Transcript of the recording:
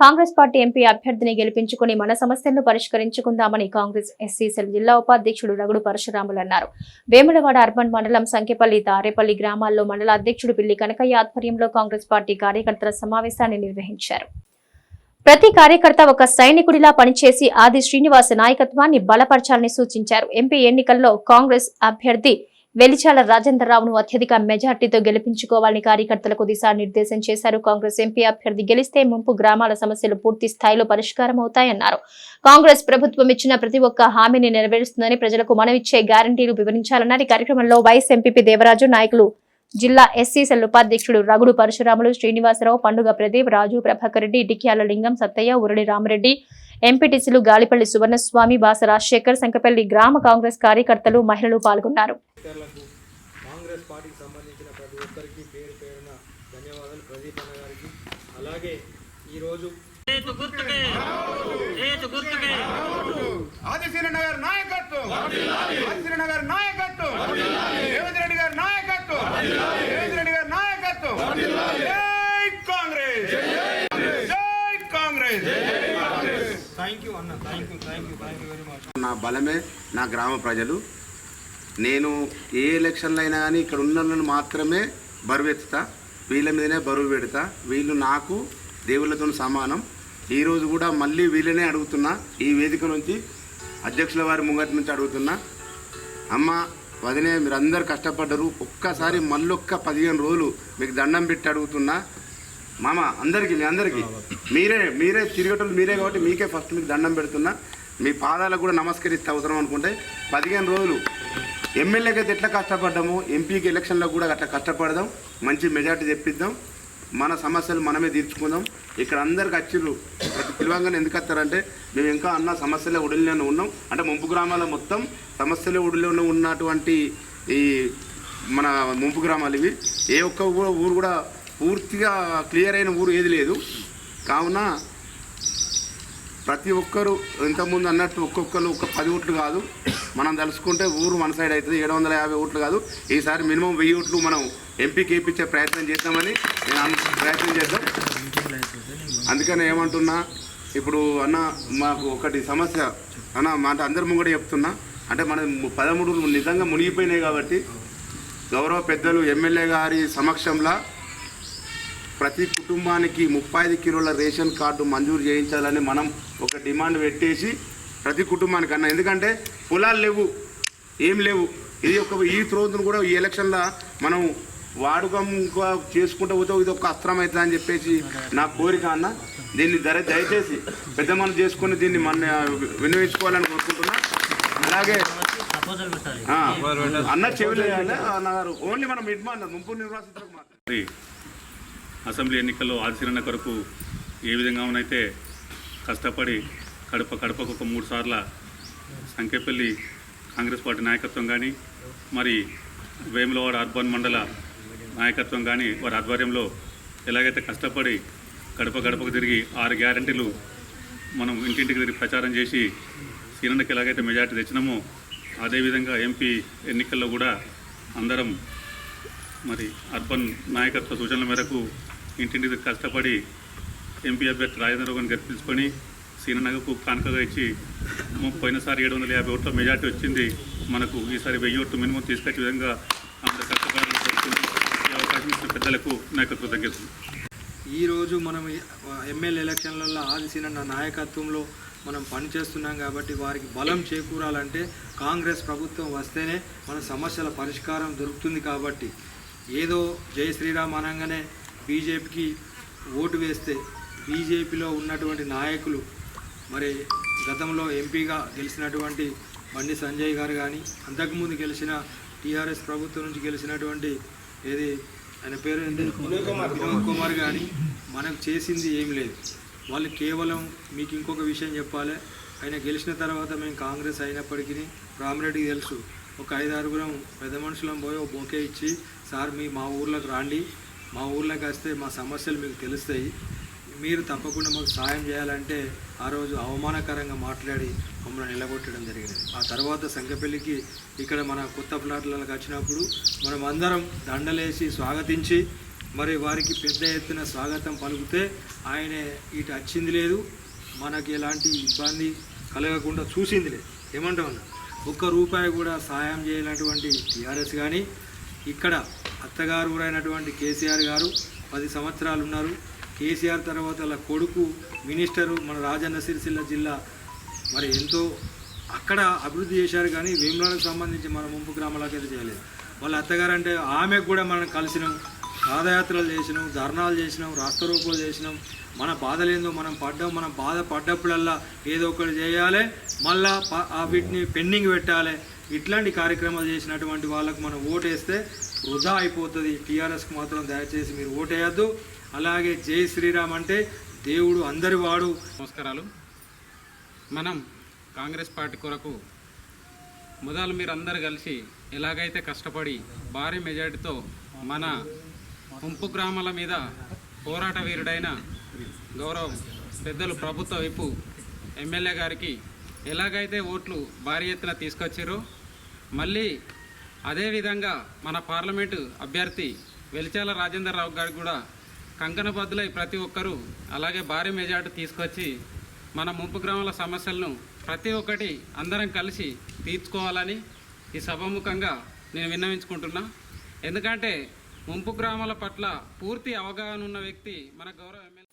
Congress party MP అభ్యర్థిని గెలిపించుకుని మన సమస్యలను పరిష్కరించుకుందామని కాంగ్రెస్ ఎస్సీసీల జిల్లా ఉపాధ్యక్షుడు రగుడు పరశురాములు అన్నారు. వేములవాడ అర్బన్ మండలం సంఖ్యపల్లి తారేపల్లి గ్రామాల్లో మండల అధ్యక్షుడు పిల్లి కనకయ్య ఆధ్వర్యంలో కాంగ్రెస్ పార్టీ కార్యకర్తల సమావేశాన్ని నిర్వహించారు. ప్రతి కార్యకర్త ఒక సైనికుడిలా పనిచేసి ఆది శ్రీనివాస నాయకత్వాన్ని బలపరచాలని సూచించారు. ఎంపీ ఎన్నికల్లో కాంగ్రెస్ అభ్యర్థి వెలిచాల రాజేంద్రరావును అత్యధిక మెజార్టీతో గెలిపించుకోవాలని కార్యకర్తలకు దిశానిర్దేశం చేశారు. కాంగ్రెస్ ఎంపీ అభ్యర్థి గెలిస్తే ముంపు గ్రామాల సమస్యలు పూర్తి స్థాయిలో పరిష్కారం అవుతాయన్నారు కాంగ్రెస్ ప్రభుత్వం ఇచ్చిన ప్రతి ఒక్క హామీని నెరవేరుస్తుందని ప్రజలకు మనమిచ్చే గ్యారంటీలు వివరించాలన్నారు. ఈ కార్యక్రమంలో వైస్ ఎంపీపీ దేవరాజు నాయకులు జిల్లా ఎస్సీ సెల్ ఉపాధ్యక్షుడు రగుడు పరశురాములు శ్రీనివాసరావు పండుగ ప్రదీప్ రాజు ప్రభాకర్ రెడ్డి ఇటిక్యాల లింగం సత్తయ్య ఉరళి రామరెడ్డి ఎంపీటీసీలు గాలిపల్లి సువర్ణస్వామి బాస రాజశేఖర్ సంకపల్లి గ్రామ కాంగ్రెస్ కార్యకర్తలు మహిళలు పాల్గొన్నారు. మిత్రులకు కాంగ్రెస్ పార్టీకి సంబంధించిన ప్రతి ఒక్కరికి పేరు పేరున ధన్యవాదాలు. ప్రదీప్ అన్న గారికి. అలాగే ఈరోజు ఆదిశీల నగర్ నాయకత్వం ఆదిశీల నగర్ నాయకత్వం రేవంత్ రెడ్డి గారి నాయకత్వం రేవంత్ రెడ్డి గారి నాయకత్వం జై కాంగ్రెస్ జై కాంగ్రెస్ థ్యాంక్ యూ అన్న thank you thank you thank you very much నా బలమే నా గ్రామ ప్రజలు. నేను ఏ ఎలక్షన్లు అయినా కానీ ఇక్కడ ఉన్న వాళ్ళని మాత్రమే బరువెత్తుతా వీళ్ళ మీదనే బరువు పెడతా. వీళ్ళు నాకు దేవుళ్ళతో సమానం. ఈరోజు కూడా మళ్ళీ వీళ్ళనే అడుగుతున్నా. ఈ వేదిక నుంచి అధ్యక్షుల వారి ముంగటి నుంచి అడుగుతున్నా. అమ్మ వదినే మీరు అందరు కష్టపడ్డరు. ఒక్కసారి మళ్ళొక్క పదిహేను రోజులు మీకు దండం పెట్టి అడుగుతున్నా. మామ అందరికీ మీ అందరికీ. మీరే మీరే తిరిగేటోళ్ళు మీరే కాబట్టి మీకే ఫస్ట్ మీకు దండం పెడుతున్నా. మీ పాదాలకు కూడా నమస్కరిస్తే అవసరం అనుకుంటే పదిహేను రోజులు ఎమ్మెల్యేకి అయితే ఎట్లా కష్టపడ్డాము ఎంపీకి ఎలక్షన్లో కూడా అట్లా కష్టపడదాం మంచి మెజార్టీ తెప్పిద్దాం. మన సమస్యలు మనమే తీర్చుకుందాం. ఇక్కడ అందరికి వచ్చిర్రు ప్రతి పిలవంగానే ఎందుకు వస్తారంటే మేము ఇంకా అన్న సమస్యలే ఉడిలోనే ఉన్నాం. అంటే ముంపు గ్రామాల మొత్తం సమస్యలే ఉడిలోనే ఉన్నటువంటి ఈ మన ముంపు గ్రామాలు ఇవి. ఏ ఒక్క ఊరు ఊరు కూడా పూర్తిగా క్లియర్ అయిన ఊరు ఏది లేదు. కావున ప్రతి ఒక్కరు ఇంతకుముందు అన్నట్టు ఒక్కొక్కరు ఒక పది ఓట్లు కాదు. మనం తలుసుకుంటే ఊరు మన సైడ్ అవుతుంది. ఏడు వందల యాభై ఓట్లు కాదు. ఈసారి మినిమం వెయ్యి ఓట్లు మనం ఎంపీకి వేయించే ప్రయత్నం చేద్దామని నేను ప్రయత్నం చేద్దాం. అందుకని ఏమంటున్నా ఇప్పుడు అన్న మాకు ఒకటి సమస్య. అన్న మాట అందరి ముంగడ చెప్తున్నా. అంటే మనం పదమూడు నిజంగా మునిగిపోయినాయి కాబట్టి గౌరవ పెద్దలు ఎమ్మెల్యే గారి సమక్షంలో ప్రతి కుటుంబానికి ముప్పై ఐదు కిలోల రేషన్ కార్డు మంజూరు చేయించాలని మనం ఒక డిమాండ్ పెట్టేసి ప్రతి కుటుంబానికి అన్న ఎందుకంటే పొలాలు లేవు ఏం లేవు. ఇది ఒక ఈ త్రోతును కూడా ఈ ఎలక్షన్లో మనం వాడుకం ఇంకా చేసుకుంటూ పోతే ఇది ఒక అస్త్రం అవుతుంది అని చెప్పేసి నా కోరిక అన్న. దీన్ని ధర దయచేసి పెద్ద మనం చేసుకుని దీన్ని మన వినియోగించుకోవాలని కోరుకుంటున్నా. అలాగే అన్న చెవిలే అన్నగారు ఓన్లీ మనం మిడ్మాన్ ముంపు నిర్వాసితులకు మాత్రం అసెంబ్లీ ఎన్నికల్లో ఆదిశీలన కొరకు ఏ విధంగానైతే కష్టపడి కడప కడపకు ఒక మూడు సార్ల సంకేపల్లి కాంగ్రెస్ పార్టీ నాయకత్వం కానీ మరి వేములవాడ అర్బన్ మండల నాయకత్వం కానీ వారి ఆధ్వర్యంలో ఎలాగైతే కష్టపడి గడప గడపకు తిరిగి ఆరు గ్యారంటీలు మనం ఇంటింటికి తిరిగి ప్రచారం చేసి సీనన్నకి ఎలాగైతే మెజార్టీ తెచ్చినామో అదేవిధంగా ఎంపీ ఎన్నికల్లో కూడా అందరం మరి అర్బన్ నాయకత్వ సూచనల మేరకు ఇంటింటికి కష్టపడి ఎంపీ అభ్యర్థి రాజేంద్ర గారిని గెలిపించుకొని సీననగకు కానుకగా ఇచ్చి పోయినసారి ఏడు వందల యాభై ఓట్ల మెజార్టీ వచ్చింది. మనకు ఈసారి వెయ్యి ఓట్లు మినిమం తీసుకొచ్చే విధంగా అందరూ కష్టపడాలని కోరుకుంటూ ఈ అవకాశం ఇచ్చిన పెద్దలకు నాయకత్వం కృతజ్ఞతలు. ఈరోజు మనం ఎమ్మెల్యే ఎలక్షన్లలో ఆదిశీలన్న నాయకత్వంలో మనం పనిచేస్తున్నాం కాబట్టి వారికి బలం చేకూరాలంటే కాంగ్రెస్ ప్రభుత్వం వస్తేనే మన సమస్యల పరిష్కారం దొరుకుతుంది కాబట్టి. ఏదో జై శ్రీరామ్ అనగానే బీజేపీకి ఓటు వేస్తే బీజేపీలో ఉన్నటువంటి నాయకులు మరి గతంలో ఎంపీగా గెలిచినటువంటి బండి సంజయ్ గారు కానీ అంతకుముందు గెలిచిన టీఆర్ఎస్ ప్రభుత్వం నుంచి గెలిచినటువంటి ఏది ఆయన పేరు? వినోద్ కుమార్. కానీ మనకు చేసింది ఏం లేదు. వాళ్ళు కేవలం మీకు ఇంకొక విషయం చెప్పాలి. ఆయన గెలిచిన తర్వాత మేము కాంగ్రెస్ అయినప్పటికీ రామరెడ్డికి తెలుసు. ఒక ఐదు ఆరుగురం పెద్ద మనుషులం పోయి ఒక బొకే ఇచ్చి సార్ మీ మా ఊర్లోకి రాండి. మా ఊళ్ళోకి వస్తే మా సమస్యలు మీకు తెలుస్తాయి. మీరు తప్పకుండా మాకు సాయం చేయాలంటే ఆ రోజు అవమానకరంగా మాట్లాడి మమ్మల్ని నిలగొట్టడం జరిగింది. ఆ తర్వాత సంఖ్యపల్లికి ఇక్కడ మన కొత్త ప్లాట్లకు వచ్చినప్పుడు మనం అందరం దండలేసి స్వాగతించి మరి వారికి పెద్ద ఎత్తున స్వాగతం పలుకుతే ఆయన ఇటు వచ్చింది లేదు. మనకి ఎలాంటి ఇబ్బంది కలగకుండా చూసింది లేదు. ఏమంటామన్నా ఒక్క రూపాయి కూడా సాయం చేయనటువంటి టీఆర్ఎస్ కానీ ఇక్కడ అత్తగారు ఊరైనటువంటి కేసీఆర్ గారు పది సంవత్సరాలు ఉన్నారు. కేసీఆర్ తర్వాత వాళ్ళ కొడుకు మినిస్టరు మన రాజన్న సిరిసిల్ల జిల్లా మరి ఎంతో అక్కడ అభివృద్ధి చేశారు కానీ వేములాలకు సంబంధించి మన ముంపు గ్రామాలకు అయితే చేయలేదు. వాళ్ళ అత్తగారు అంటే ఆమెకు కూడా మనం కలిసినాం పాదయాత్రలు చేసినాం ధర్నాలు చేసినాం రాష్ట్రరూపాలు చేసినాం. మన బాధలేందో మనం పడ్డాం మనం బాధ పడ్డప్పుడల్లా ఏదో ఒకటి చేయాలి మళ్ళా వీటిని పెండింగ్ పెట్టాలి. ఇట్లాంటి కార్యక్రమాలు చేసినటువంటి వాళ్ళకు మనం ఓటేస్తే వృధా అయిపోతుంది. టీఆర్ఎస్కి మాత్రం దయచేసి మీరు ఓటేయద్దు. అలాగే జై శ్రీరామ్ అంటే దేవుడు అందరి వాడు. నమస్కారాలు. మనం కాంగ్రెస్ పార్టీ కొరకు మొదలు మీరు అందరు కలిసి ఎలాగైతే కష్టపడి భారీ మెజార్టీతో మన ముంపు గ్రామాల మీద పోరాట వీరుడైన గౌరవ పెద్దలు ప్రభుత్వ వైపు ఎమ్మెల్యే గారికి ఎలాగైతే ఓట్లు భారీ ఎత్తున తీసుకొచ్చారో మళ్ళీ అదేవిధంగా మన పార్లమెంటు అభ్యర్థి వెలిచాల రాజేందర్ రావు గారికి కూడా కంకణబద్దులై ప్రతి ఒక్కరూ అలాగే భారీ మెజార్టీ తీసుకొచ్చి మన ముంపు గ్రామాల సమస్యలను ప్రతి ఒక్కటి అందరం కలిసి తీర్చుకోవాలని ఈ సభాముఖంగా నేను విన్నవించుకుంటున్నా. ఎందుకంటే ముంపు గ్రామాల పట్ల పూర్తి అవగాహన ఉన్న వ్యక్తి మన గౌరవ ఎమ్మెల్యే